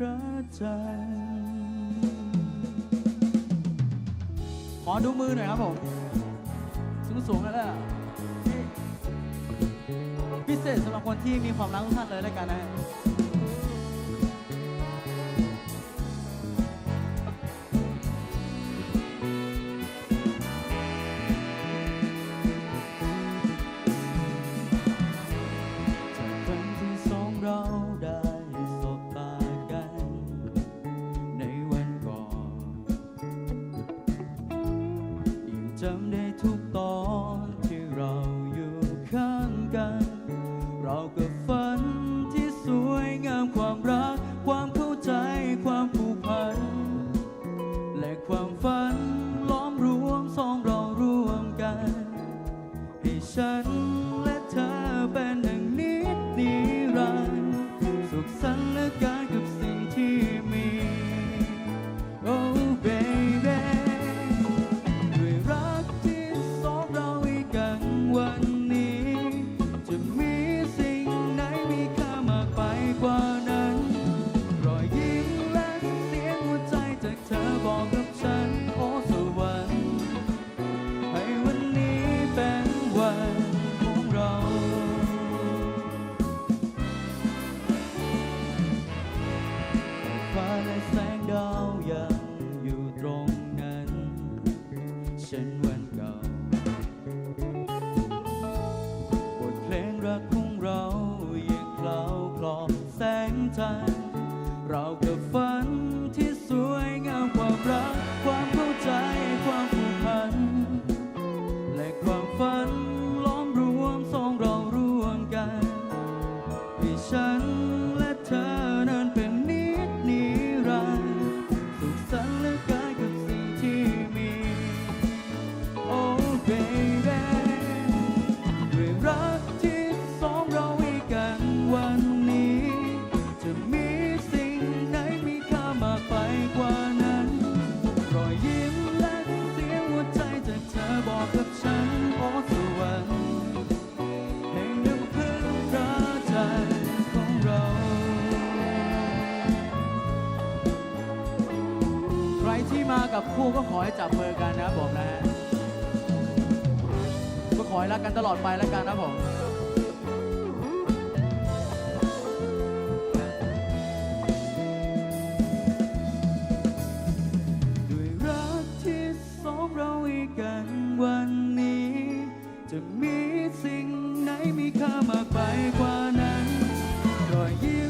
ระจันทร์ขอดูมือหน่อยครับผมสูงสูงๆแล้วแหละพิเศษสำหรับคนที่มีความรักทุกท่านเลยแล้วกันนะ ฉัน ฉันวันเก่าบทเพลงรักของเรายังคลาวคลอแสงจันทร์เรากับฝันที่สวยงามความรัก ความเข้าใจความผูกพัน และความฝันล้อมรวมสองเราร่วมกันให้ฉัน baby ด้วยรักที่สองเราให้กันวันนี้ จะมีสิ่งไหนมีค่ามากไปกว่านั้น รอยยิ้มและเสียงหัวใจจากเธอบอกกับฉันโอ้สวรรค์แห่งน้ำพึ่งพระจันทร์ของเรา ใครที่มากับคู่ก็ขอให้จับมือกันนะบผมนะฮะ ให้รักกันตลอดไปแล้วกันนะผมด้วยรักที่สองเราให้กันวันนี้ จะมีสิ่งไหนมีค่ามากไปกว่านั้นรอยยิ้ม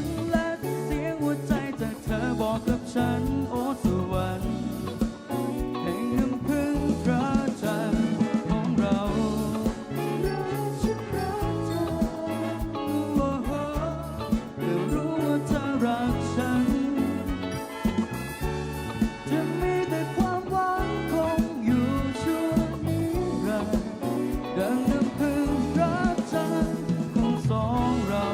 จะมีแต่ความหวังคงอยู่ชั่วนิรันดร์ดังน้ำพึ่งรักจันทร์ของสองเรา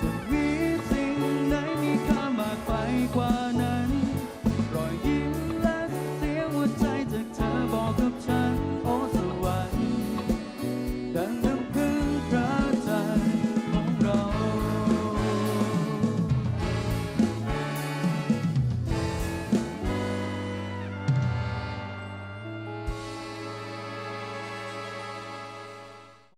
จะมีสิ่งไหนมีค่ามากไปกว่านั้น รอยยิ้มและเสียงหัวใจจากเธอบอกกับฉัน โอ้สวรรค์ดังน้